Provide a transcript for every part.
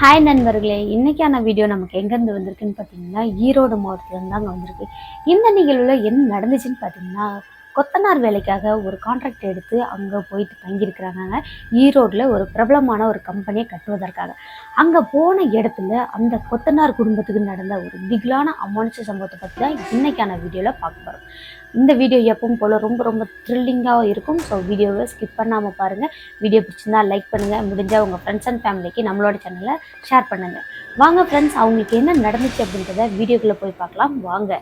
Hi நண்பர்களே இன்றைக்கான video நமக்கு எங்கேருந்து வந்திருக்குன்னு பார்த்தீங்கன்னா ஈரோடு மாவட்டத்துலேருந்து தாங்க வந்திருக்கு. இந்த நிகழ்வில் என்ன நடந்துச்சுன்னு பார்த்தீங்கன்னா கொத்தனார் வேலைக்காக ஒரு கான்ட்ராக்ட் எடுத்து அங்கே போயிட்டு தங்கியிருக்கிறாங்க. ஈரோட்டில் ஒரு பிரபலமான ஒரு கம்பெனியை கட்டுவதற்காக. அங்கே போன இடத்துல அந்த கொத்தனார் குடும்பத்துக்கு நடந்த ஒரு திகிலான அமானுஷ சம்பவத்தை பற்றி தான் இன்றைக்கான வீடியோவில் பார்க்க போகிறோம் இந்த வீடியோ எப்பவும் போல் ரொம்ப ரொம்ப த்ரில்லிங்காக இருக்கும். ஸோ வீடியோவை ஸ்கிப் பண்ணாமல் பாருங்கள் வீடியோ பிடிச்சிருந்தா லைக் பண்ணுங்கள் முடிஞ்சால் உங்கள் ஃப்ரெண்ட்ஸ் அண்ட் ஃபேமிலிக்கு நம்மளோட சேனலை ஷேர் பண்ணுங்கள் வாங்க ஃப்ரெண்ட்ஸ் அவங்களுக்கு என்ன நடந்துச்சு அப்படின்றத வீடியோக்குள்ளே போய் பார்க்கலாம். வாங்க.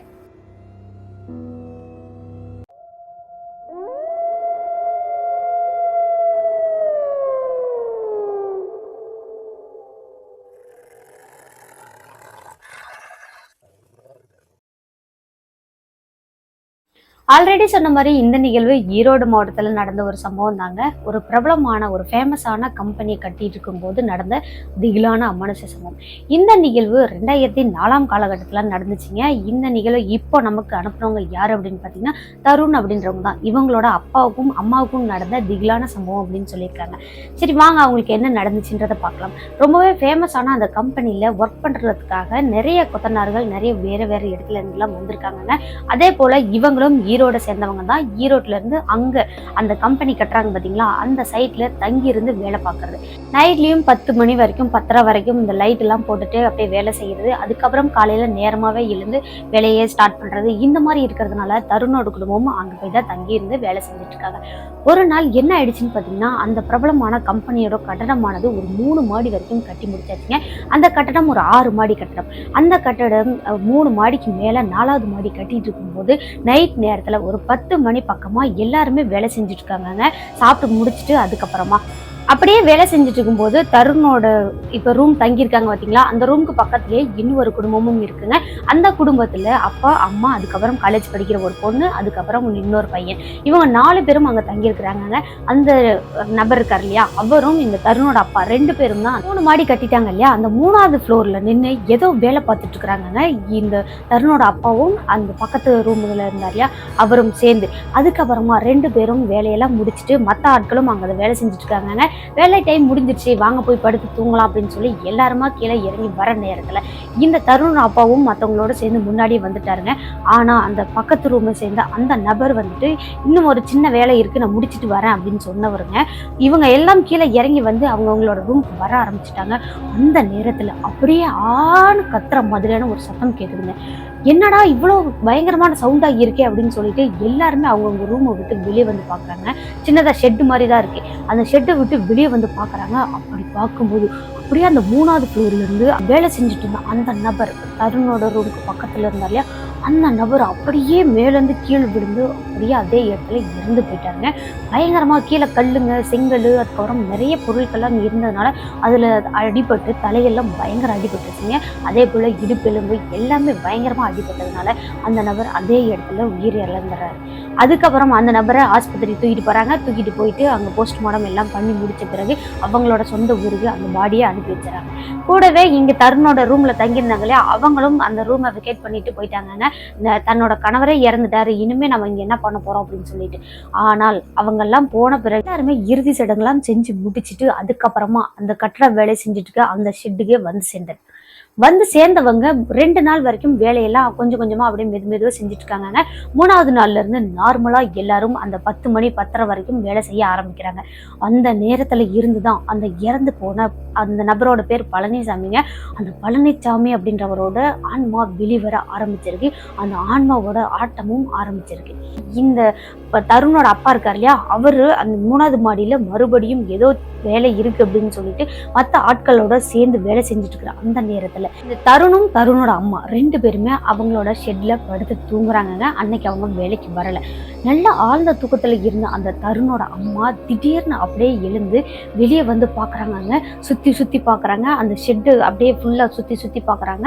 ஆல்ரெடி சொன்ன மாதிரி இந்த நிகழ்வு ஈரோடு மாவட்டத்தில் நடந்த ஒரு சம்பவம் தாங்க. ஒரு பிரபலமான ஒரு ஃபேமஸான கம்பெனியை கட்டிட்டு இருக்கும்போது நடந்த திகிலான அமானுஷ சம்பவம். இந்த நிகழ்வு ரெண்டாயிரத்தி நாலாம் காலகட்டத்தில் நடந்துச்சுங்க. இந்த நிகழ்வு இப்போ நமக்கு அனுப்புனவங்க யார் அப்படின்னு பார்த்தீங்கன்னா தருண் அப்படின்றவங்க தான். இவங்களோட அப்பாவுக்கும் அம்மாவுக்கும் நடந்த திகிலான சம்பவம் அப்படின்னு சொல்லியிருக்காங்க. சரி வாங்க அவங்களுக்கு என்ன நடந்துச்சுன்றதை பார்க்கலாம். ரொம்பவே ஃபேமஸான அந்த கம்பெனியில் ஒர்க் பண்ணுறதுக்காக நிறைய கொத்தனார்கள் நிறைய வேறு வேறு இடத்துல இருந்துலாம் வந்திருக்காங்க அதே போல் இவங்களும் ஈரோட சேர்ந்தவங்க தான் ஈரோட்ல இருந்து அங்க அந்த கம்பெனி கட்டுறாங்க பாத்தீங்களா? அந்த சைட்ல தங்கி இருந்து வேலை பார்க்கறது. நைட்லயும் பத்து மணி வரைக்கும் பத்தரை வரைக்கும் இந்த லைட் எல்லாம் போட்டுட்டு அப்படியே வேலை செய்யறது. அதுக்கப்புறம் காலையில நேரமாவே எழுந்து வேலையே ஸ்டார்ட் பண்றது. இந்த மாதிரி இருக்கிறதுனால தருணோட குடும்பமும் அங்க போய் தான் தங்கி இருந்து வேலை செஞ்சுட்டு இருக்காங்க. ஒரு நாள் என்ன ஆயிடுச்சுன்னு பாத்தீங்கன்னா அந்த பிரபலமான கம்பெனியோட கட்டடமானது ஒரு மூணு மாடி வரைக்கும் கட்டி முடிச்சாச்சுங்க. அந்த கட்டடம் ஒரு ஆறு மாடி கட்டடம். அந்த கட்டடம் மூணு மாடிக்கு மேல நாலாவது மாடி கட்டிட்டு இருக்கும்போது நைட் நேரத்தில் ஒரு பத்து மணி பக்கமா எல்லாருமே வேலை செஞ்சுட்டு இருக்காங்க சாப்பிட்டு முடிச்சுட்டு அதுக்கப்புறமா அப்படியே வேலை செஞ்சுட்டு இருக்கும்போது தருணோட இப்போ ரூம் தங்கியிருக்காங்க பார்த்தீங்களா அந்த ரூமுக்கு பக்கத்துலேயே இன்னொரு குடும்பமும் இருக்குங்க. அந்த குடும்பத்தில் அப்பா அம்மா அதுக்கப்புறம் காலேஜ் படிக்கிற ஒரு பொண்ணு அதுக்கப்புறம் இன்னொரு பையன். இவங்க நாலு பேரும் அங்கே தங்கியிருக்கிறாங்க அந்த நபர் இருக்கார் இல்லையா? அவரும் இந்த தருணோட அப்பா. ரெண்டு பேரும் தான் மூணு மாடி கட்டிட்டாங்க இல்லையா? அந்த மூணாவது ஃப்ளோரில் நின்று ஏதோ வேலை பார்த்துட்டு இருக்கிறாங்க இந்த தருணோட அப்பாவும் அந்த பக்கத்து ரூமில் இருந்தார் இல்லையா? அவரும் சேர்ந்து. அதுக்கப்புறமா ரெண்டு பேரும் வேலையெல்லாம் முடிச்சுட்டு மற்ற ஆட்களும் அங்கே அதை வேலை செஞ்சுட்டு இருக்காங்க வேலை டைம் முடிஞ்சிருச்சு வாங்க போய் படுத்து தூங்கலாம் அப்படின்னு சொல்லி எல்லாருமா கீழே இறங்கி வர நேரத்தில் இந்த தருண் அப்பாவும் மற்றவங்களோட சேர்ந்து முன்னாடியே வந்துட்டாருங்க. ஆனால் அந்த பக்கத்து ரூமை சேர்ந்த அந்த நபர் வந்துட்டு இன்னும் ஒரு சின்ன வேலை இருக்குது நான் முடிச்சிட்டு வரேன் அப்படின்னு சொன்னவருங்க. இவங்க எல்லாம் கீழே இறங்கி வந்து அவங்கவுங்களோட ரூமுக்கு வர ஆரம்பிச்சிட்டாங்க. அந்த நேரத்தில் அப்படியே ஆண் கத்துற மாதிரியான ஒரு சத்தம் கேட்குதுங்க என்னடா இவ்வளோ பயங்கரமான சவுண்டாக இருக்கே அப்படின்னு சொல்லிட்டு எல்லாருமே அவங்கவுங்க ரூமை விட்டு வெளியே வந்து பார்க்குறாங்க சின்னதாக ஷெட்டு மாதிரி தான் இருக்குது அந்த ஷெட்டை விட்டு வெளியே வந்து பார்க்குறாங்க அப்படி பார்க்கும்போது அப்படியே அந்த மூணாவது ஃப்ளோர்லேருந்து வேலை செஞ்சுட்டு இருந்த அந்த நபர் தருணோட ரூமுக்கு பக்கத்தில் இருந்தார் இல்லையா? அந்த நபர் அப்படியே மேலேருந்து கீழே விழுந்து அப்படியே அதே இடத்துல இருந்து போயிட்டாங்க பயங்கரமாக கீழே கல்லுங்க செங்கல் அதுக்கப்புறம் நிறைய பொருட்கள்லாம் இருந்ததுனால அதில் அடிபட்டு தலையெல்லாம் பயங்கர அடிபட்டுச்சுங்க. அதே போல் இடுப்பெலும்பு எல்லாமே பயங்கரமாக அடிபட்டதுனால அந்த நபர் அதே இடத்துல உயிர் இழந்துடுறாரு அதுக்கப்புறம் அந்த நபரை ஆஸ்பத்திரி தூக்கிட்டு போகிறாங்க தூக்கிட்டு போயிட்டு அங்கே போஸ்ட்மார்ட்டம் எல்லாம் பண்ணி முடிச்ச பிறகு அவங்களோட சொந்த ஊருக்கு அந்த பாடியை அனுப்பி வச்சுறாங்க. கூடவே இங்கே தருணோட ரூமில் தங்கியிருந்தாங்க இல்லையா? அவங்களும் அந்த ரூமை வெக்கேட் பண்ணிட்டு போயிட்டாங்க தன்னோட கணவரே இறந்துட்டாரு இனிமே நம்ம இங்கே என்ன பண்ண போகிறோம் அப்படின்னு சொல்லிட்டு. ஆனால் அவங்கெல்லாம் போன பிறகு எல்லாருமே இறுதி சடங்குலாம் செஞ்சு முடிச்சுட்டு அதுக்கப்புறமா அந்த கட்டட வேலை செஞ்சுட்டு அந்த ஷெட்டுக்கே வந்து சேர்ந்தேன் வந்து சேர்ந்தவங்க ரெண்டு நாள் வரைக்கும் வேலையெல்லாம் கொஞ்சம் கொஞ்சமாக அப்படியே மெது மெதுவாக செஞ்சுட்டு இருக்காங்க மூணாவது நாள்ல இருந்து நார்மலாக எல்லாரும் அந்த பத்து மணி பத்தரை வரைக்கும் வேலை செய்ய ஆரம்பிக்கிறாங்க. அந்த நேரத்தில் இருந்து தான் அந்த இறந்து போன அந்த நபரோட பேர் பழனிசாமிங்க. அந்த பழனிசாமி அப்படின்றவரோட ஆன்மா வெளிவர ஆரம்பிச்சிருக்கு. அந்த ஆன்மாவோட ஆட்டமும் ஆரம்பிச்சிருக்கு. இந்த தருணோட அப்பா இருக்கார் இல்லையா? அவர் அந்த மூணாவது மாடியில் மறுபடியும் ஏதோ வேலை இருக்கு அப்படின்னு சொல்லிட்டு மற்ற ஆட்களோட சேர்ந்து வேலை செஞ்சுட்டு இருக்கிற அந்த நேரத்தில் இந்த தருணும் தருணோட அம்மா ரெண்டு பேருமே அவங்களோட ஷெட்டில் படுத்து தூங்குறாங்கங்க. அன்னைக்கு அவங்க வேலைக்கு வரல. நல்ல ஆழ்ந்த தூக்கத்தில் இருந்த அந்த தருணோட அம்மா திடீர்னு அப்படியே எழுந்து வெளியே வந்து பார்க்குறாங்கங்க சுற்றி சுற்றி பார்க்குறாங்க அந்த ஷெட்டு அப்படியே ஃபுல்லாக சுற்றி சுற்றி பார்க்குறாங்க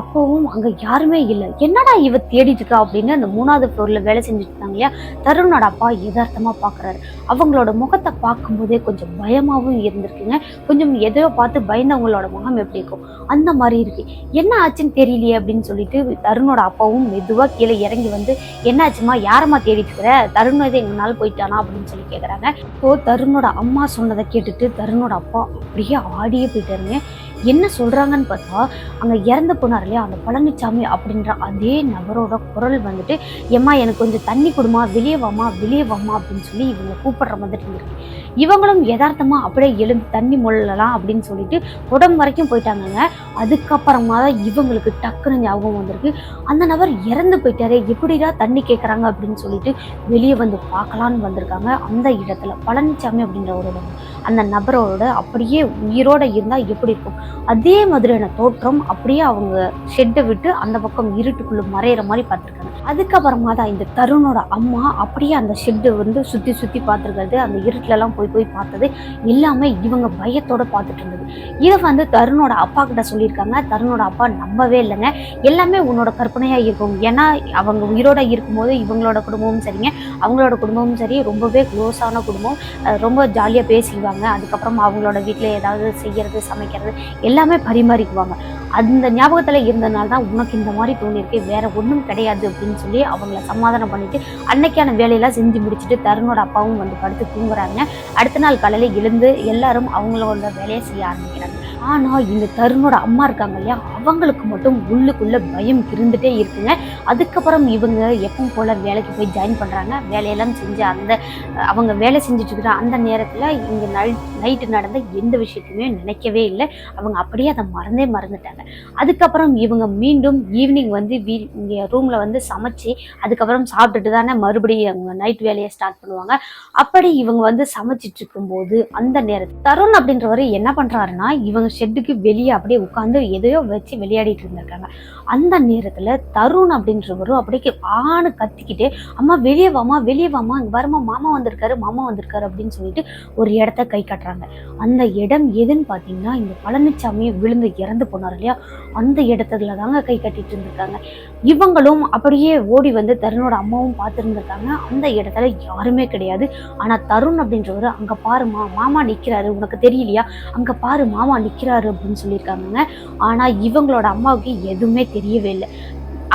அப்போவும் அங்கே யாருமே இல்லை. என்னடா இவ தேடிட்டு இருக்கா? அப்படின்னு அந்த மூணாவது ஃப்ளோரில் வேலை செஞ்சுட்டு இருந்தாங்க இல்லையா? தருணோட அப்பா யதார்த்தமாக பார்க்குறாரு அவங்களோட முகத்தை பார்க்கும்போதே கொஞ்சம் பயமாகவும் இருந்திருக்குங்க. கொஞ்சம் எதையோ பார்த்து பயந்தவங்களோட முகம் எப்படி இருக்கும்? அந்த மாதிரி இருக்கு. என்ன ஆச்சுன்னு தெரியலையே அப்படின்னு சொல்லிட்டு தருணோட அப்பாவும் மெதுவாக கீழே இறங்கி வந்து என்னாச்சுமா யாரம்மா தேடிட்டு இருக்கிற தருண் இதை எங்கனால போயிட்டானா? அப்படின்னு சொல்லி கேட்குறாங்க ஸோ தருணோட அம்மா சொன்னதை கேட்டுட்டு தருணோட அப்பா அப்படியே ஆடியே போயிட்டாருங்க. என்ன சொல்றாங்கன்னு பார்த்தா அங்கே இறந்து போனார் இல்லையா? அந்த பழனிசாமி அப்படின்ற அதே நபரோட குரல் வந்துட்டு ஏம்மா எனக்கு கொஞ்சம் தண்ணி கொடுமா வெளியே வாமா வெளியே வாமா அப்படின்னு சொல்லி இவங்க கூப்பிடுற மாதிரி இருக்கு இவங்களும் யதார்த்தமாக அப்படியே எழுந்து தண்ணி மொழலாம் அப்படின்னு சொல்லிட்டு உடம்பு வரைக்கும் போயிட்டாங்கங்க. அதுக்கப்புறமா தான் இவங்களுக்கு டக்குன்னு ஞாபகம் வந்திருக்கு. அந்த நபர் இறந்து போயிட்டாரே எப்படிடா தண்ணி கேட்குறாங்க அப்படின்னு சொல்லிட்டு வெளியே வந்து பார்க்கலான்னு வந்திருக்காங்க. அந்த இடத்துல பழனிசாமி இடம் அந்த நபரோட அப்படியே உயிரோட இருந்தால் எப்படி இருக்கும்? அதே மாதிரியான தோற்றம் அப்படியே அவங்க ஷெட்டை விட்டு அந்த பக்கம் இருட்டுக்குள்ளே மறையிற மாதிரி பார்த்துருக்காங்க. அதுக்கப்புறமா தான் இந்த தருணோட அம்மா அப்படியே அந்த ஷெட்டை வந்து சுற்றி சுற்றி பார்த்துருக்கிறது அந்த இருட்டுலலாம் போய் போய் பார்த்தது எல்லாமே இவங்க பயத்தோடு பார்த்துட்டு இருந்தது. இதை வந்து தருணோட அப்பா கிட்ட சொல்லியிருக்காங்க. தருணோட அப்பா நம்பவே இல்லைங்க. எல்லாமே உன்னோட கற்பனையாக இருக்கும். ஏன்னா அவங்க உயிரோட இருக்கும்போது இவங்களோட குடும்பமும் சரிங்க. அவங்களோட குடும்பமும் சரி. ரொம்பவே க்ளோஸான குடும்பம். ரொம்ப ஜாலியாக பேசிக்குவாங்க அதுக்கப்புறம் அவங்களோட வீட்டில் ஏதாவது செய்யறது சமைக்கிறது எல்லாமே பரிமாறிக்குவாங்க. அந்த ஞாபகத்தில் இருந்தனால தான் உனக்கு இந்த மாதிரி தோணியிருக்கு வேற ஒன்றும் கிடையாது அப்படின்னு சொல்லி அவங்கள சமாதானம் பண்ணிட்டு அன்னைக்கான வேலையெல்லாம் செஞ்சு முடிச்சுட்டு தருணோட அப்பாவும் வந்து படுத்து தூங்குறாங்க. அடுத்த நாள் காலையில் எழுந்து எல்லாரும் அவங்களோட வேலையை செய்ய ஆரம்பிக்கிறாங்க. ஆனால் இந்த தருணோட அம்மா இருக்காங்க இல்லையா அவங்களுக்கு மட்டும் உள்ளுக்குள்ள பயம் இருந்துட்டே இருக்குங்க. அதுக்கப்புறம் இவங்க எப்பவும் போல வேலைக்கு போய் ஜாயின் பண்ணுறாங்க வேலையெல்லாம் செஞ்சு அந்த அவங்க வேலை செஞ்சுட்டு இருக்கிற அந்த நேரத்தில் இங்கே நைட் நைட்டு நடந்த எந்த விஷயத்தையுமே நினைக்கவே இல்லை. அவங்க அப்படியே அதை மறந்தே மறந்துட்டாங்க. அதுக்கப்புறம் இவங்க மீண்டும் ஈவினிங் வந்து வீ இங்கே ரூமில் வந்து சமைச்சு அதுக்கப்புறம் சாப்பிட்டுட்டு தானே மறுபடியும் அவங்க நைட் வேலையை ஸ்டார்ட் பண்ணுவாங்க. அப்படி இவங்க வந்து சமைச்சிட்டு இருக்கும்போது அந்த நேரத்தில் தருண் அப்படின்றவர் என்ன பண்ணுறாருன்னா இவங்க ஷெட்டுக்கு வெளியே அப்படியே உட்காந்து எதையோ வச்சு விளையாடிட்டு இருந்திருக்காங்க. அந்த நேரத்தில் தருண் அப்படின்றவரும் அப்படியே ஆணு கத்திக்கிட்டு அம்மா வெளியே வாமா வெளியே வாமா இங்கே வருமா மாமா வந்திருக்காரு மாமா வந்திருக்காரு அப்படின்னு சொல்லிட்டு ஒரு இடத்த கை காட்டுறாங்க. அந்த இடம் எதுன்னு பார்த்தீங்கன்னா இந்த பழனிசாமி விழுந்து இறந்து போனார் இல்லையா? அந்த இடத்துல தாங்க கை கட்டிட்டு இருந்திருக்காங்க. இவங்களும் அப்படியே ஓடி வந்து தருணோட அம்மாவும் பார்த்துருந்துருக்காங்க. அந்த இடத்துல யாருமே கிடையாது. ஆனால் தருண் அப்படின்றவர் அங்கே பாருமா மாமா நிற்கிறாரு உனக்கு தெரியலையா? அங்கே பாரு மாமா நிற்கிறாரு அப்படின்னு சொல்லியிருக்காங்க ஆனால் இவங்களோட அம்மாவுக்கு எதுவுமே தெரியவே இல்லை.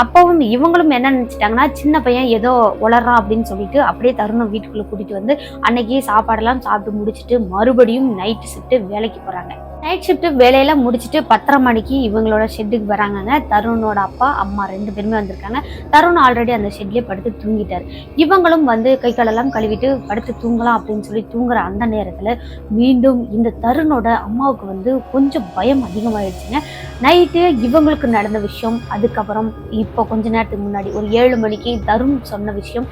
அப்பவும் இவங்களும் என்ன நினச்சிட்டாங்கன்னா சின்ன பையன் ஏதோ உளறான் அப்படின்னு சொல்லிட்டு அப்படியே தருணம் வீட்டுக்குள்ளே கூட்டிகிட்டு வந்து அன்னைக்கு சாப்பாடெல்லாம் சாப்பிட்டு முடிச்சுட்டு மறுபடியும் நைட்டு சுட்டு வேலைக்கு போகிறாங்க நைட் ஷிஃப்ட்டு வேலையெல்லாம் முடிச்சுட்டு பத்தரை மணிக்கு இவங்களோட ஷெட்டுக்கு வராங்கங்க. தருணோட அப்பா அம்மா ரெண்டு பேருமே வந்திருக்காங்க. தருண் ஆல்ரெடி அந்த ஷெட்லேயே படுத்து தூங்கிட்டார். இவங்களும் வந்து கை காலெல்லாம் கழுவிட்டு படுத்து தூங்கலாம் அப்படின்னு சொல்லி தூங்குற அந்த நேரத்தில் மீண்டும் இந்த தருணோட அம்மாவுக்கு வந்து கொஞ்சம் பயம் அதிகமாயிடுச்சுங்க. நைட்டு இவங்களுக்கு நடந்த விஷயம் அதுக்கப்புறம் இப்போ கொஞ்ச நேரத்துக்கு முன்னாடி ஒரு ஏழு மணிக்கு தருண் சொன்ன விஷயம்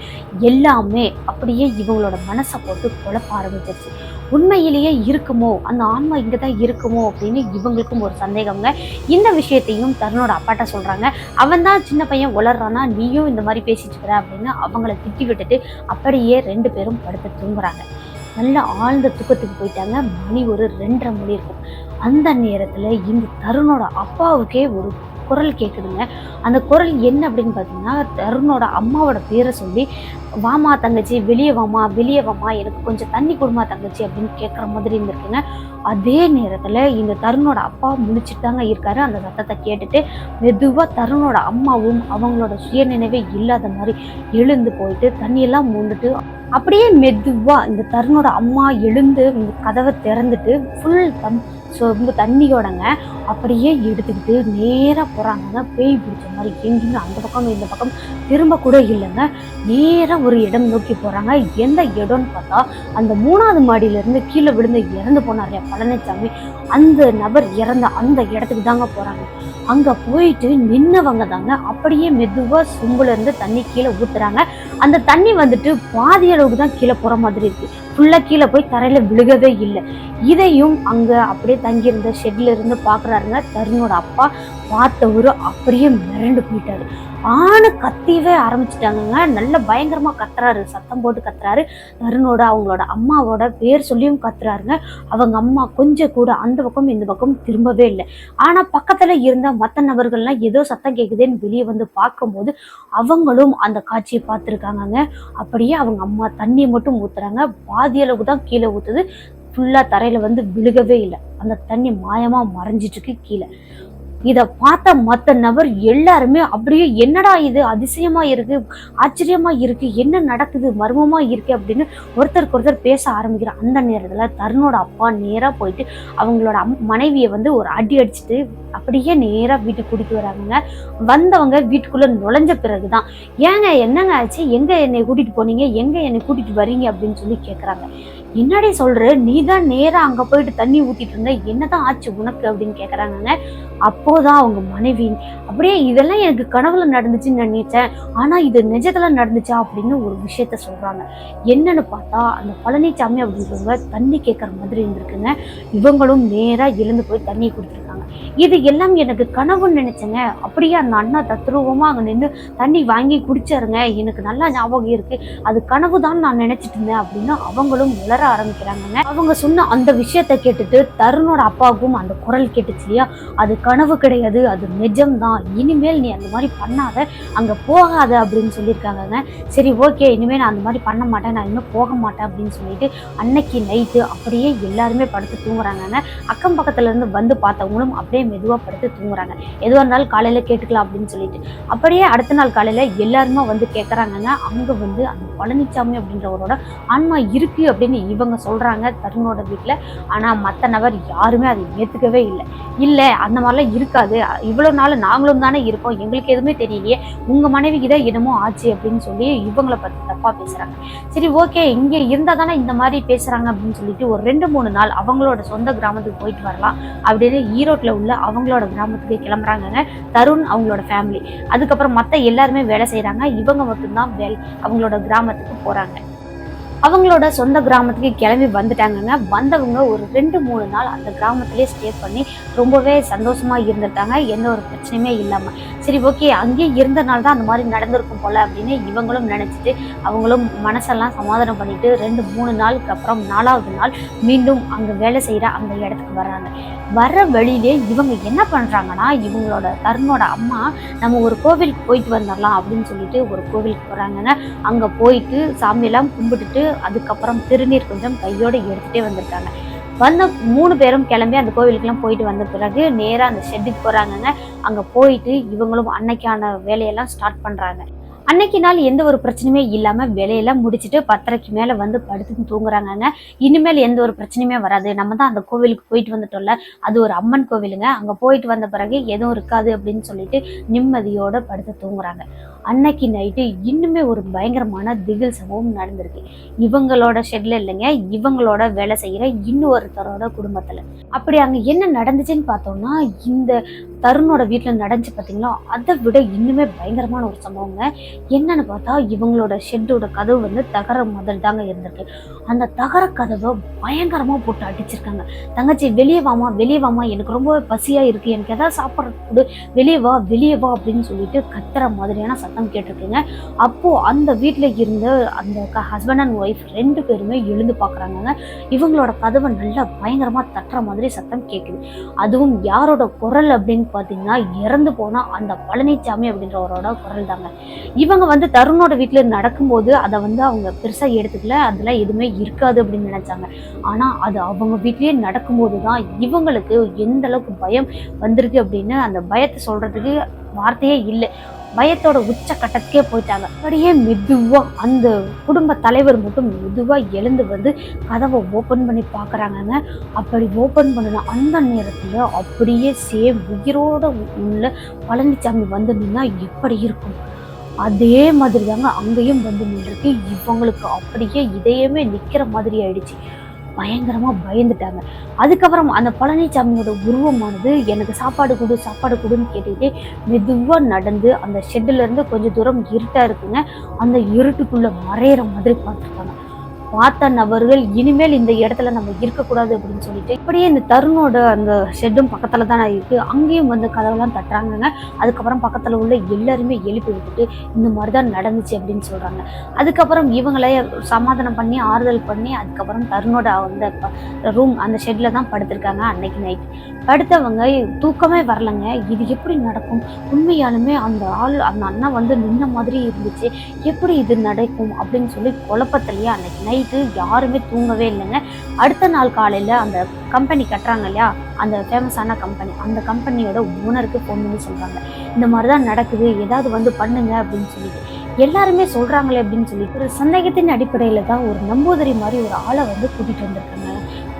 எல்லாமே அப்படியே இவங்களோட மனசை போட்டு குழப்ப ஆரம்பிச்சிருச்சு. உண்மையிலேயே இருக்குமோ? அந்த ஆன்மா இங்கே தான் இருக்குமோ? அப்படின்னு இவங்களுக்கும் ஒரு சந்தேகம்ங்க இந்த விஷயத்தையும் தருணோட அப்பாட்ட சொல்கிறாங்க அவன் தான் சின்ன பையன் உளறானா நீயும் இந்த மாதிரி பேசிட்டு இருக்கிற அப்படின்னு அவங்கள திட்டி விட்டுட்டு அப்படியே ரெண்டு பேரும் படுத்து தூங்குறாங்க. நல்ல ஆழ்ந்த தூக்கத்துக்கு போயிட்டாங்க. மணி ஒரு ரெண்டரை மணி இருக்கும். அந்த நேரத்தில் இந்த தருணோட அப்பாவுக்கே ஒரு குரல் கேட்குதுங்க அந்த குரல் என்ன அப்படின்னு பார்த்தீங்கன்னா தருணோட அம்மாவோட பேரை சொல்லி வாமா தங்கச்சி வெளியே வாமா வெளியே வாமா எனக்கு கொஞ்சம் தண்ணி கொடுமா தங்கச்சி அப்படின்னு கேட்குற மாதிரி இருந்திருக்குங்க. அதே நேரத்தில் இந்த தருணோட அப்பா முழிச்சிட்டு தாங்க இருக்காரு. அந்த சத்தத்தை கேட்டுட்டு மெதுவாக தருணோட அம்மாவும் அவங்களோட சுயநினைவே இல்லாத மாதிரி எழுந்து போயிட்டு தண்ணியெல்லாம் மூண்டுட்டு அப்படியே மெதுவாக இந்த தருணோட அம்மா எழுந்து இந்த கதவை திறந்துட்டு ஃபுல் தம் ஸோ சொம்பு தண்ணியோடங்க அப்படியே எடுத்துக்கிட்டு நேராக போகிறாங்க பேய் பிடிச்ச மாதிரி எங்கேயுமே அந்த பக்கம் இந்த பக்கம் திரும்ப கூட இல்லைங்க. நேராக ஒரு இடம் நோக்கி போகிறாங்க எந்த இடம்னு பார்த்தா அந்த மூணாவது மாடியிலேருந்து கீழே விழுந்து இறந்து போனார் பழனிசாமி அந்த நபர் இறந்த அந்த இடத்துக்கு தாங்க போகிறாங்க அங்கே போயிட்டு நின்னவங்க தாங்க அப்படியே மெதுவாக சொம்புலேருந்து தண்ணி கீழே ஊற்றுறாங்க அந்த தண்ணி வந்துட்டு பாதி அளவுக்கு தான் கீழே போகிற மாதிரி இருக்குது ஃபுல்லாக கீழே போய் தரையில் விழுகவே இல்லை. இதையும் அங்கே அப்படியே தங்கியிருந்த ஷெட்ல இருந்து பார்க்குறாருங்க தருணோட அப்பா பார்த்தவரு அப்படியே மிரண்டு போயிட்டாரு. ஆணு கத்தியவே ஆரம்பிச்சிட்டாங்கங்க. நல்ல பயங்கரமாக கத்துறாரு. சத்தம் போட்டு கத்துறாரு. தருணோட அவங்களோட அம்மாவோட பேர் சொல்லியும் கத்துறாருங்க. அவங்க அம்மா கொஞ்சம் கூட அந்த பக்கம் இந்த பக்கம் திரும்பவே இல்லை. ஆனால் பக்கத்தில் இருந்த மற்ற நபர்கள்லாம் ஏதோ சத்தம் கேட்குதேன்னு வெளியே வந்து பார்க்கும்போது அவங்களும் அந்த காட்சியை பார்த்துருக்காங்கங்க. அப்படியே அவங்க அம்மா தண்ணியை மட்டும் ஊத்துறாங்க. பாதி அளவுக்கு தான் கீழே ஊற்றுது ஃபுல்லாக தரையில் வந்து விழுகவே இல்லை. அந்த தண்ணி மாயமாக மறைஞ்சிட்டு இருக்கு கீழே. இதை பார்த்த மத்த நபர் எல்லாருமே அப்படியே என்னடா இது? அதிசயமா இருக்கு. ஆச்சரியமா இருக்கு. என்ன நடக்குது? மர்மமா இருக்கு. அப்படின்னு ஒருத்தருக்கு ஒருத்தர் பேச ஆரம்பிக்கிற அந்த நேரத்துல தருணோட அப்பா நேரா போயிட்டு அவங்களோட அம் மனைவியை வந்து ஒரு அடி அடிச்சுட்டு அப்படியே நேரா வீட்டுக்கு கூட்டிட்டு வராங்க வந்தவங்க வீட்டுக்குள்ள நுழைஞ்ச பிறகுதான் ஏங்க என்னங்க ஆச்சு? எங்க என்னை கூட்டிட்டு போனீங்க? எங்க என்னை கூட்டிட்டு வரீங்க? அப்படின்னு சொல்லி கேக்குறாங்க. என்னடி சொல்ற? நீ தான் நேரா அங்க போயிட்டு தண்ணி ஊத்திட்டு இருந்த. என்னதான் ஆச்சு உனக்கு? அப்படின்னு கேக்குறாங்கங்க. அப்போதான் அவங்க மனைவி அப்படியே இதெல்லாம் எனக்கு கனவுல நடந்துச்சுன்னு நினைச்சேன். ஆனா இது நிஜத்துல நடந்துச்சா அப்படின்னு ஒரு விஷயத்த சொல்றாங்க. என்னன்னு பார்த்தா அந்த பழனிசாமி அப்படின்றவங்க தண்ணி கேட்கற மாதிரி இருந்திருக்குங்க. இவங்களும் நேரா எழுந்து போய் தண்ணி கொடுத்துருக்காங்க இது எல்லாம் எனக்கு கனவுன்னு நினைச்சேங்க. அப்படியே அந்த அண்ணா தத்ரூபமா அங்க நின்று தண்ணி வாங்கி குடிச்சாருங்க. எனக்கு நல்லா ஞாபகம் இருக்கு. அது கனவு தான் நான் நினைச்சிட்டு இருந்தேன் அப்படின்னு அவங்களும் உளர ஆரம்பிக்கிறாங்கங்க. அவங்க சொன்ன அந்த விஷயத்த கேட்டுட்டு தருணோட அப்பாவுக்கும் அந்த குரல் கேட்டுச்சு இல்லையா? அது கனவு கிடையாது. அது நிஜம்தான். இனிமேல் நீ அந்த மாதிரி பண்ணாத. அங்கே போகாத அப்படின்னு சொல்லியிருக்காங்கங்க. சரி ஓகே. இனிமேல் நான் அந்த மாதிரி பண்ண மாட்டேன். நான் இன்னும் போக மாட்டேன் அப்படின்னு சொல்லிட்டு அன்னைக்கு நைட்டு அப்படியே எல்லாருமே படுத்து தூங்குறாங்கங்க. அக்கம் பக்கத்துலேருந்து வந்து பார்த்தவங்களும் அப்படியே மெதுவாக படுத்து தூங்குறாங்க. எதுவாக இருந்தாலும் காலையில் கேட்டுக்கலாம் அப்படின்னு சொல்லிட்டு. அப்படியே அடுத்த நாள் காலையில் எல்லாருமே வந்து கேட்குறாங்கங்க அங்கே வந்து அந்த பழனிசாமி அப்படின்றவரோட ஆன்மா இருக்கு அப்படின்னு இவங்க சொல்கிறாங்க தருணோட வீட்டில் ஆனால் மற்ற நபர் யாருமே அதை ஏற்றுக்கவே இல்லை. இல்லை அந்த மாதிரிலாம் இருக்கு. இருக்காது. இவ்வளோ நாள் நாங்களும் தானே இருக்கோம். எங்களுக்கு எதுவுமே தெரியலையே. உங்கள் மனைவிக்கு தான் என்னமோ ஆச்சு அப்படின்னு சொல்லி இவங்கள பற்றி தப்பாக பேசுகிறாங்க சரி ஓகே. இங்கே இருந்தால் தானே இந்த மாதிரி பேசுகிறாங்க அப்படின்னு சொல்லிட்டு ஒரு ரெண்டு மூணு நாள் அவங்களோட சொந்த கிராமத்துக்கு போயிட்டு வரலாம் அப்படின்னு ஈரோட்டில் உள்ள அவங்களோட கிராமத்துக்கு கிளம்புறாங்கங்க. தருண் அவங்களோட ஃபேமிலி அதுக்கப்புறம் மற்ற எல்லாருமே வேலை செய்கிறாங்க இவங்க மட்டும்தான் வேல் அவங்களோட கிராமத்துக்கு போகிறாங்க அவங்களோட சொந்த கிராமத்துக்கு கிளம்பி வந்துட்டாங்கங்க வந்தவங்க ஒரு ரெண்டு மூணு நாள் அந்த கிராமத்திலே ஸ்டே பண்ணி ரொம்பவே சந்தோஷமாக இருந்துட்டாங்க. எந்த ஒரு பிரச்சனையுமே இல்லாமல் சரி ஓகே அங்கேயே இருந்தனால தான் அந்த மாதிரி நடந்திருக்கும் போல அப்படின்னு இவங்களும் நினச்சிட்டு அவங்களும் மனசெல்லாம் சமாதானம் பண்ணிட்டு ரெண்டு மூணு நாளுக்கு அப்புறம் நாலாவது நாள் மீண்டும் அங்கே வேலை செய்கிற அந்த இடத்துக்கு வர்றாங்க. வர்ற வழியிலே இவங்க என்ன பண்ணுறாங்கன்னா இவங்களோட தருணோட அம்மா நம்ம ஒரு கோவிலுக்கு போயிட்டு வந்துடலாம் அப்படின்னு சொல்லிட்டு ஒரு கோவிலுக்கு போகிறாங்கன்னா அங்கே போயிட்டு சாமியெல்லாம் கும்பிட்டுட்டு அதுக்கப்புறம் திருநீர் கொஞ்சம் கையோடு எடுத்துட்டே வந்திருக்காங்க. வந்த மூணு பேரும் கிளம்பி அந்த கோவிலுக்கெல்லாம் போயிட்டு வந்த பிறகு நேரா அந்த ஷெட்டுக்கு போகிறாங்கங்க அங்க போயிட்டு இவங்களும் அன்னைக்கான வேலையெல்லாம் ஸ்டார்ட் பண்றாங்க. அன்னைக்கு நாள் எந்த ஒரு பிரச்சனையுமே இல்லாம வேலையெல்லாம் முடிச்சுட்டு பத்தரைக்கு மேல வந்து படுத்து தூங்குறாங்கங்க. இனிமேல் எந்த ஒரு பிரச்சனையுமே வராது. நம்ம தான் அந்த கோவிலுக்கு போயிட்டு வந்துட்டோம்ல. அது ஒரு அம்மன் கோவிலுங்க. அங்க போயிட்டு வந்த பிறகு எதுவும் இருக்காது அப்படின்னு சொல்லிட்டு நிம்மதியோட படுத்து தூங்குறாங்க. அன்னைக்கு நைட்டு இன்னுமே ஒரு பயங்கரமான திகில் சம்பவம் நடந்திருக்கு. இவங்களோட ஷெட்ல இல்லைங்க இவங்களோட வேலை செய்கிற இன்னொருத்தரோட குடும்பத்தில். அப்படி அங்கே என்ன நடந்துச்சுன்னு பார்த்தோம்னா இந்த தருணோட வீட்டில் நடந்துச்சு பாத்தீங்களா? அதை விட இன்னுமே பயங்கரமான ஒரு சம்பவங்க. என்னன்னு பார்த்தா இவங்களோட ஷெட்டோட கதவு வந்து தகர முதல் தாங்க இருந்திருக்கு. அந்த தகர கதவை பயங்கரமாக போட்டு அடிச்சிருக்காங்க. தங்கச்சி வெளியே வாமா வெளியே வாமா எனக்கு ரொம்ப பசியாக இருக்குது எனக்கு எதாவது சாப்பிட்றது கொடு. வெளியே வா வெளியே வா அப்படின்னு சொல்லிட்டு கத்துற மாதிரியான சத்தம் கேட்டிருக்குங்க அப்போது அந்த வீட்டில் இருந்த அந்த ஹஸ்பண்ட் அண்ட் ஒய்ஃப் ரெண்டு பேருமே எழுந்து பார்க்குறாங்கங்க இவங்களோட கதவை நல்லா பயங்கரமாக தட்டுற மாதிரி சத்தம் கேட்குது அதுவும் யாரோட குரல் அப்படின்னு பார்த்தீங்கன்னா இறந்து போனால் அந்த பழனிசாமி அப்படின்றவரோட குரல் தாங்க இவங்க வந்து தருணோட வீட்டில் நடக்கும்போது அதை வந்து அவங்க பெருசாக எடுத்துக்கல. அதில் எதுவுமே இருக்காது அப்படின்னு நினச்சாங்க. ஆனால் அது அவங்க வீட்லேயே நடக்கும்போது தான் இவங்களுக்கு எந்த அளவுக்கு பயம் வந்திருக்கு அப்படின்னு அந்த பயத்தை சொல்கிறதுக்கு வார்த்தையே இல்லை. பயத்தோட உச்ச கட்டத்துக்கே போயிட்டாங்க. அப்படியே மெதுவா அந்த குடும்ப தலைவர் மட்டும் மெதுவா எழுந்து வந்து கதவை ஓபன் பண்ணி பாக்குறாங்கங்க. அப்படி ஓபன் பண்ணின அந்த நேரத்துல அப்படியே சேம் உயிரோட உள்ள பழனிசாமி வந்து நின்னா எப்படி இருக்கும்? அதே மாதிரி தாங்க அங்கேயும் வந்து நின்றுருக்கு. இவங்களுக்கு அப்படியே இதயமே நிற்கிற மாதிரி ஆயிடுச்சு. பயங்கரமாக பயந்துட்டாங்க. அதுக்கப்புறம் அந்த பழனிசாமியோட உருவமானது எனக்கு சாப்பாடு கொடு சாப்பாடு கொடுன்னு கேட்டுக்கிட்டே மெதுவாக நடந்து அந்த ஷெட்ல இருந்து கொஞ்சம் தூரம் இருட்டாக இருக்குங்க. அந்த இருட்டுக்குள்ளே மறையிற மாதிரி பார்த்துருக்காங்க. பார்த்த நபர்கள் இனிமேல் இந்த இடத்துல நம்ம இருக்கக்கூடாது அப்படின்னு சொல்லிட்டு இப்படியே இந்த தருணோட அந்த ஷெட்டும் பக்கத்தில் தானே இருக்கு. அங்கேயும் வந்து கதவெல்லாம் தட்டுறாங்கங்க. அதுக்கப்புறம் பக்கத்தில் உள்ள எல்லாருமே எழுப்பி விட்டுட்டு இந்த மாதிரி தான் நடந்துச்சு அப்படின்னு சொல்கிறாங்க அதுக்கப்புறம் இவங்களே சமாதானம் பண்ணி ஆறுதல் பண்ணி அதுக்கப்புறம் தருணோட அந்த ரூம் அந்த ஷெட்டில் தான் படுத்திருக்காங்க அன்னைக்கு நைட் படுத்தவங்க தூக்கமே வரலங்க. இது எப்படி நடக்கும்? உண்மையாலுமே அந்த ஆள் அந்த அண்ணா வந்து நின்ன மாதிரி இருந்துச்சு. எப்படி இது நடக்கும் அப்படின்னு சொல்லி குழப்பத்திலேயே அன்னைக்கு நைட்டு யாருமே தூங்கவே இல்லைங்க. அடுத்த நாள் காலையில் அந்த கம்பெனி கட்டுறாங்க இல்லையா? அந்த ஃபேமஸான கம்பெனி அந்த கம்பெனியோட ஓனருக்கு ஃபோன் பண்ணி சொல்கிறாங்க இந்த மாதிரி தான் நடக்குது. ஏதாவது வந்து பண்ணுங்க அப்படின்னு சொல்லிட்டு. எல்லாருமே சொல்கிறாங்களே அப்படின்னு சொல்லிட்டு ஒரு சந்தேகத்தின் அடிப்படையில் தான் ஒரு நம்பூதிரி மாதிரி ஒரு ஆளை வந்து கூட்டிகிட்டு வந்திருக்காங்க.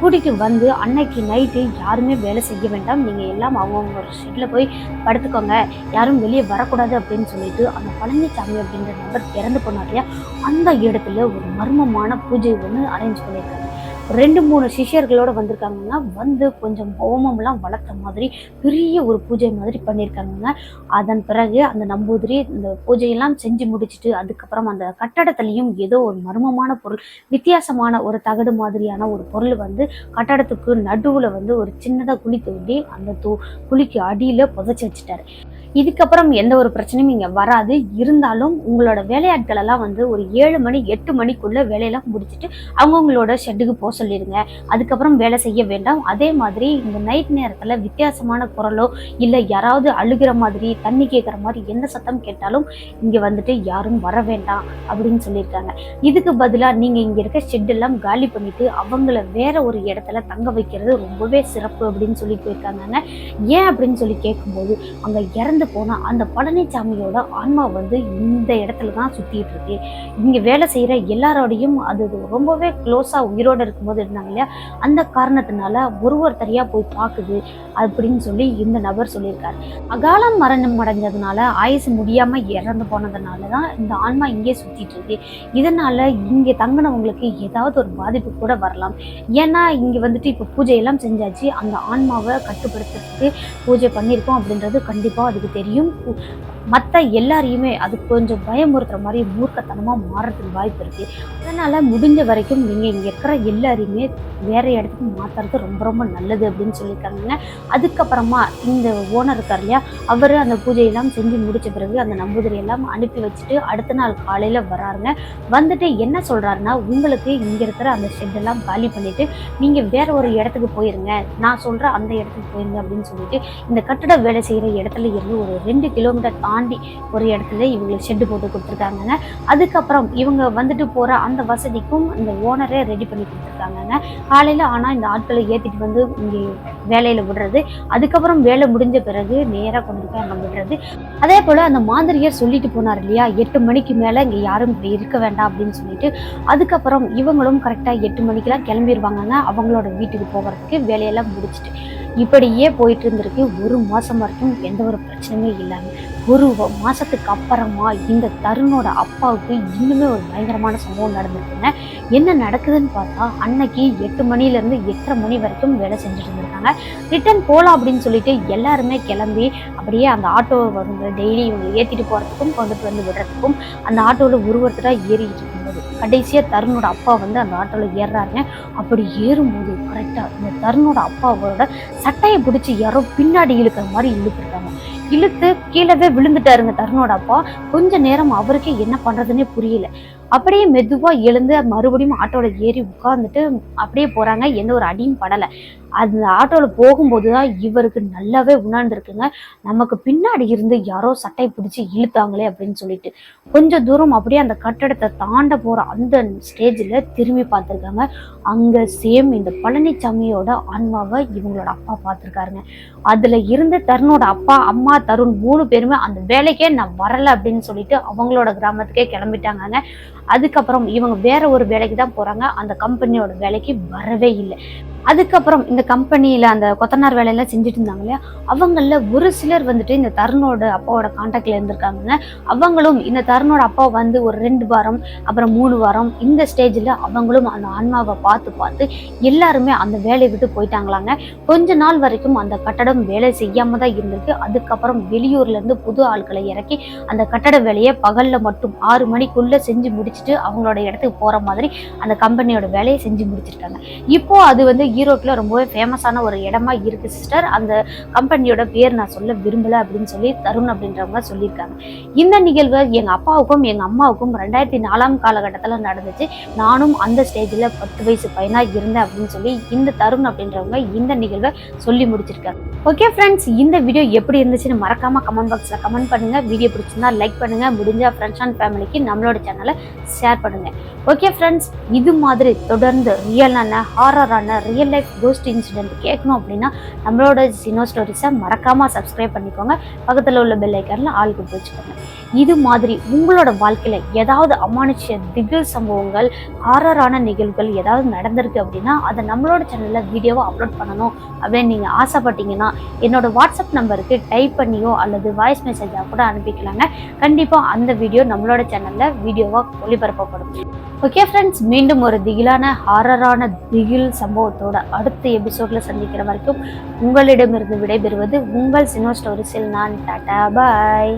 கூட்டிகிட்டு வந்து அன்னைக்கு நைட்டு யாருமே வேலை செய்ய வேண்டாம். நீங்கள் எல்லாம் அவங்கவுங்க ஒரு ஷெட்டில் போய் படுத்துக்கோங்க. யாரும் வெளியே வரக்கூடாது அப்படின்னு சொல்லிட்டு அந்த பழனிசாமி அப்படின்ற நபர் இறந்து போனார் இல்லையா? அந்த இடத்துல ஒரு மர்மமான பூஜை ஒன்று அரேஞ்ச் பண்ணியிருக்காங்க ரெண்டு மூணு சிஷ்யர்களோட வந்திருக்காங்கன்னா வந்து கொஞ்சம் ஹோமம்லாம் வளர்த்த மாதிரி பெரிய ஒரு பூஜை மாதிரி பண்ணியிருக்காங்க அதன் பிறகு அந்த நம்பூதிரி இந்த பூஜையெல்லாம் செஞ்சு முடிச்சுட்டு அதுக்கப்புறம் அந்த கட்டடத்துலேயும் ஏதோ ஒரு மர்மமான பொருள் வித்தியாசமான ஒரு தகடு மாதிரியான ஒரு பொருள் வந்து கட்டடத்துக்கு நடுவில் வந்து ஒரு சின்னதாக குழி தோண்டி அந்த தூ குழிக்கு அடியில் புதைச்சி வச்சுட்டாரு. இதுக்கப்புறம் எந்த ஒரு பிரச்சனையும் இங்கே வராது. இருந்தாலும் உங்களோட வேலையாட்கள் எல்லாம் வந்து ஒரு ஏழு மணி எட்டு மணிக்குள்ளே வேலையெல்லாம் முடிச்சுட்டு அவங்கவுங்களோட ஷெட்டுக்கு போக சொல்லிடுங்க அதுக்கப்புறம் வேலை செய்ய வேண்டாம். அதே மாதிரி இந்த நைட் நேரத்தில் வித்தியாசமான குரலோ இல்லை யாராவது அழுகிற மாதிரி தண்ணி கேட்குற மாதிரி எந்த சத்தம் கேட்டாலும் இங்கே வந்துட்டு யாரும் வர வேண்டாம் அப்படின்னு சொல்லியிருக்காங்க இதுக்கு பதிலாக நீங்கள் இங்கே இருக்க ஷெட்டெல்லாம் காலி பண்ணிவிட்டு அவங்கள வேற ஒரு இடத்துல தங்க வைக்கிறது ரொம்பவே சிறப்பு அப்படின்னு சொல்லி போயிருக்காங்க ஏன் அப்படின்னு சொல்லி கேட்கும்போது அங்கே இறந்து போன அந்த பழனிசாமியோட ஆன்மா வந்து இந்த இடத்துல தான் சுற்றிட்டு இருக்கு. இங்கே வேலை செய்கிற எல்லாரோடையும் அது ரொம்பவே க்ளோஸாக உயிரோடு இருக்கும்போது இருந்தாங்க இல்லையா? அந்த காரணத்தினால ஒரு ஒருத்தரையாக போய் பார்க்குது அப்படின்னு சொல்லி இந்த நபர் சொல்லியிருக்காரு. அகால மரணம் அடைஞ்சதுனால ஆயுசு முடியாமல் இறந்து போனதுனால தான் இந்த ஆன்மா இங்கே சுற்றிட்டு இருக்கு. இதனால இங்கே தங்கினவங்களுக்கு ஏதாவது ஒரு பாதிப்பு கூட வரலாம். ஏன்னா இங்கே வந்துட்டு இப்போ பூஜையெல்லாம் செஞ்சாச்சு. அந்த ஆன்மாவை கட்டுப்படுத்துறதுக்கு பூஜை பண்ணியிருக்கோம் அப்படின்றது கண்டிப்பாக அதுக்கு தெரியும். மற்ற எல்லாரையுமே அது கொஞ்சம் பயமுறுத்துற மாதிரி மூர்க்கத்தனமாக மாறுறதுக்கு வாய்ப்பு இருக்குது அதனால் முடிஞ்ச வரைக்கும் நீங்கள் இங்கே இருக்கிற எல்லாரையுமே வேறு இடத்துக்கு மாற்றுறது ரொம்ப ரொம்ப நல்லது அப்படின்னு சொல்லியிருக்காங்க அதுக்கப்புறமா இந்த ஓனர் இருக்கார் இல்லையா அவர் அந்த பூஜையெல்லாம் செஞ்சு முடித்த பிறகு அந்த நம்பூதிரி எல்லாம் அனுப்பி வச்சுட்டு அடுத்த நாள் காலையில் வராருங்க. வந்துட்டு என்ன சொல்கிறாருன்னா உங்களுக்கு இங்கே இருக்கிற அந்த ஷெட்டெல்லாம் காலி பண்ணிவிட்டு நீங்கள் வேறு ஒரு இடத்துக்கு போயிருங்க. நான் சொல்கிற அந்த இடத்துக்கு போயிருங்க அப்படின்னு சொல்லிட்டு இந்த கட்டட வேலை செய்கிற இடத்துல இருந்து ஒரு ரெண்டு கிலோமீட்டர் தாண்டி ஒரு இடத்துல இவங்களுக்கு ஷெட்டு போட்டு கொடுத்துருக்காங்கங்க. அதுக்கப்புறம் இவங்க வந்துட்டு போகிற அந்த வசதிக்கும் இந்த ஓனரே ரெடி பண்ணி கொடுத்துருக்காங்கங்க. காலையில் ஆனால் இந்த ஆட்களை ஏற்றிட்டு வந்து இங்கே வேலையில் விடுறது அதுக்கப்புறம் வேலை முடிஞ்ச பிறகு நேராக கொண்டு போய் அங்கே விடுறது. அதே போல் அந்த மாந்திரியர் சொல்லிட்டு போனார் இல்லையா எட்டு மணிக்கு மேலே இங்கே யாரும் இப்படி இருக்க வேண்டாம் அப்படின்னு சொல்லிட்டு. அதுக்கப்புறம் இவங்களும் கரெக்டாக எட்டு மணிக்கெலாம் கிளம்பிடுவாங்கங்க அவங்களோட வீட்டுக்கு போகிறதுக்கு வேலையெல்லாம் முடிச்சுட்டு. இப்படியே போயிட்டு இருந்திருக்கு ஒரு மாதம் வரைக்கும் எந்த ஒரு பிரச்சனையுமே இல்லாமல் ஒரு மாதத்துக்கு அப்புறமா இந்த தருணோட அப்பாவுக்கு இன்னுமே ஒரு பயங்கரமான சம்பவம் நடந்திருக்குங்க. என்ன நடக்குதுன்னு பார்த்தா அன்னைக்கு எட்டு மணிலேருந்து எட்டரை மணி வரைக்கும் வேலை செஞ்சுட்டு இருந்திருக்காங்க. ரிட்டர்ன் போகலாம் அப்படின்னு சொல்லிட்டு எல்லாருமே கிளம்பி அப்படியே அந்த ஆட்டோ வருங்க டெய்லி இவங்க ஏற்றிட்டு போகிறதுக்கும் கொண்டுட்டு வந்து விடுறதுக்கும் அந்த ஆட்டோவில் ஒரு ஒருத்தராக ஏறிக்கிட்டு கடைசியாக தருணோட அப்பா வந்து அந்த ஆட்டோவில் ஏறுறாருங்க. அப்படி ஏறும்போது கரெக்டாக இந்த தருணோட அப்பாவோட சட்டையை பிடிச்சி யாரோ பின்னாடி இழுக்கிற மாதிரி இழுத்துருக்காங்க இழுத்து கீழவே விழுந்துட்டாருங்க தருணோட அப்பா. கொஞ்ச நேரம் அவருக்கே என்ன பண்ணுறதுன்னே புரியல. அப்படியே மெதுவாக எழுந்து மறுபடியும் ஆட்டோவில் ஏறி உட்காந்துட்டு அப்படியே போகிறாங்க எந்த ஒரு அடியும் படலை. அந்த ஆட்டோவில் போகும்போது தான் இவருக்கு நல்லாவே உணர்ந்துருக்குங்க. நமக்கு பின்னாடி இருந்து யாரோ சட்டை பிடிச்சி இழுத்தாங்களே அப்படின்னு சொல்லிட்டு. கொஞ்சம் தூரம் அப்படியே அந்த கட்டடத்தை தாண்ட போகிற அந்த ஸ்டேஜில் திரும்பி பார்த்துருக்காங்க. அங்கே சேம் இந்த பழனிசாமியோட ஆன்மாவை இவங்களோட அப்பா பார்த்துருக்காருங்க. அதில் இருந்து தருணோட அப்பா அம்மா தருண் மூணு பேருமே அந்த வேலைக்கே நான் வரலை அப்படின்னு சொல்லிட்டு அவங்களோட கிராமத்துக்கே கிளம்பிட்டாங்கங்க. அதுக்கப்புறம் இவங்க வேற ஒரு வேலைக்கு தான் போறாங்க. அந்த கம்பெனியோட வேலைக்கு வரவே இல்லை. அதுக்கப்புறம் இந்த கம்பெனியில் அந்த கொத்தனார் வேலையெல்லாம் செஞ்சுட்டு இருந்தாங்க இல்லையா? அவங்களில் ஒரு சிலர் வந்துட்டு இந்த தருணோட அப்பாவோட காண்டாக்டில் இருந்திருக்காங்க அவங்களும் இந்த தருணோட அப்பா வந்து ஒரு ரெண்டு வாரம் அப்புறம் மூணு வாரம் இந்த ஸ்டேஜில் அவங்களும் அந்த ஆன்மாவை பார்த்து பார்த்து எல்லாருமே அந்த வேலையை விட்டு போயிட்டாங்களாங்க. கொஞ்ச நாள் வரைக்கும் அந்த கட்டடம் வேலை செய்யாமல் தான் இருந்திருக்கு. அதுக்கப்புறம் வெளியூர்லேருந்து புது ஆட்களை இறக்கி அந்த கட்டட வேலையை பகலில் மட்டும் ஆறு மணிக்குள்ளே செஞ்சு முடிச்சுட்டு அவங்களோட இடத்துக்கு போகிற மாதிரி அந்த கம்பெனியோட வேலையை செஞ்சு முடிச்சிருக்காங்க. இப்போது அது வந்து ஈரோட்டில் ரொம்பவே ஃபேமஸான ஒரு இடமா இருக்கு சிஸ்டர் அந்த கம்பெனியோட பேர் நான் சொல்ல விரும்பல அப்படின்னு சொல்லி தருண் அப்படின்றவங்க சொல்லியிருக்காங்க. இந்த நிகழ்வு எங்கள் அப்பாவுக்கும் எங்கள் அம்மாவுக்கும் ரெண்டாயிரத்தி நாலாம் காலகட்டத்தில் நடந்துச்சு. நானும் அந்த ஸ்டேஜில் பத்து வயசு பையனாக இருந்தேன் அப்படின்னு சொல்லி இந்த தருண் அப்படின்றவங்க இந்த நிகழ்வை சொல்லி முடிச்சிருக்காங்க. ஓகே ஃப்ரெண்ட்ஸ் இந்த வீடியோ எப்படி இருந்துச்சுன்னு மறக்காம கமெண்ட் பாக்ஸில் கமெண்ட் பண்ணுங்க. வீடியோ பிடிச்சிருந்தா லைக் பண்ணுங்க. முடிஞ்ச ஃப்ரெண்ட்ஸ் அண்ட் ஃபேமிலிக்கு நம்மளோட சேனலை ஷேர் பண்ணுங்க. ஓகே ஃப்ரெண்ட்ஸ் இது மாதிரி தொடர்ந்து ரியலான ஹாரரான ரியல் லைஃப் கோஸ்ட் இன்சிடென்ட் கேட்கணும் அப்படின்னா நம்மளோட சினோ ஸ்டோரிஸை மறக்காம சப்ஸ்கிரைப் பண்ணிக்கோங்க. பக்கத்தில் உள்ள பெல் ஐக்கனில் ஆள் கொடுத்து வச்சுக்கோங்க. இது மாதிரி உங்களோட வாழ்க்கையில் ஏதாவது அமானுஷ திகில் சம்பவங்கள் ஹாரரான நிகழ்வுகள் ஏதாவது நடந்திருக்கு அப்படின்னா அதை நம்மளோட சேனலில் வீடியோவை அப்லோட் பண்ணணும் அப்படின்னு நீங்கள் ஆசைப்பட்டீங்கன்னா என்னோட வாட்ஸ்அப் நம்பருக்கு டைப் பண்ணியோ அல்லது வாய்ஸ் மெசேஜாக கூட அனுப்பிக்கலாங்க. கண்டிப்பாக அந்த வீடியோ நம்மளோட சேனலில் வீடியோவாக ஒளிபரப்பப்படும். ஓகே ஃப்ரெண்ட்ஸ் மீண்டும் ஒரு திகிலான ஹாரரான திகில் சம்பவத்தோட அடுத்த எபிசோடில் சந்திக்கிற வரைக்கும் உங்களிடமிருந்து விடைபெறுவது உங்கள் சினோ ஸ்டோரிஸில் நான் டாட்டா பாய்